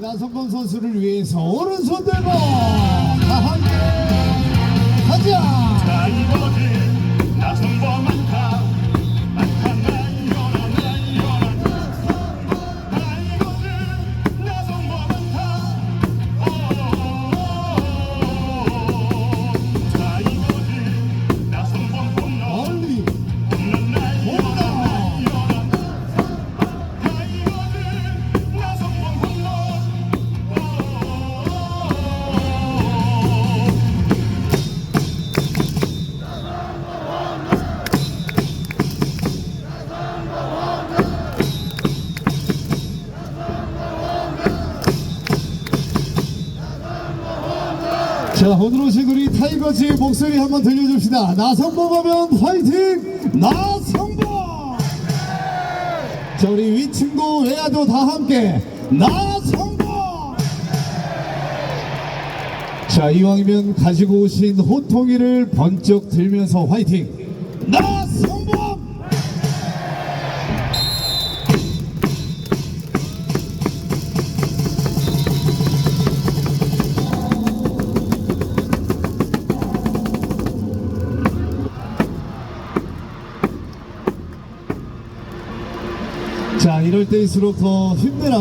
나성범 선수를 위해서 오른손 들고 다 함께 가자. 타이거즈 나성범 많다 많다 날려라 날려라 타이거즈 나성범 많다 자 오늘 오신 우리 타이거즈의 목소리 한번 들려줍시다. 나성범 하면 화이팅! 나성범! 자 우리 위층도 외야도 다 함께 나성범! 자 이왕이면 가지고 오신 호통이를 번쩍 들면서 화이팅! 나성범! 자 이럴 때일수록 더 힘내라고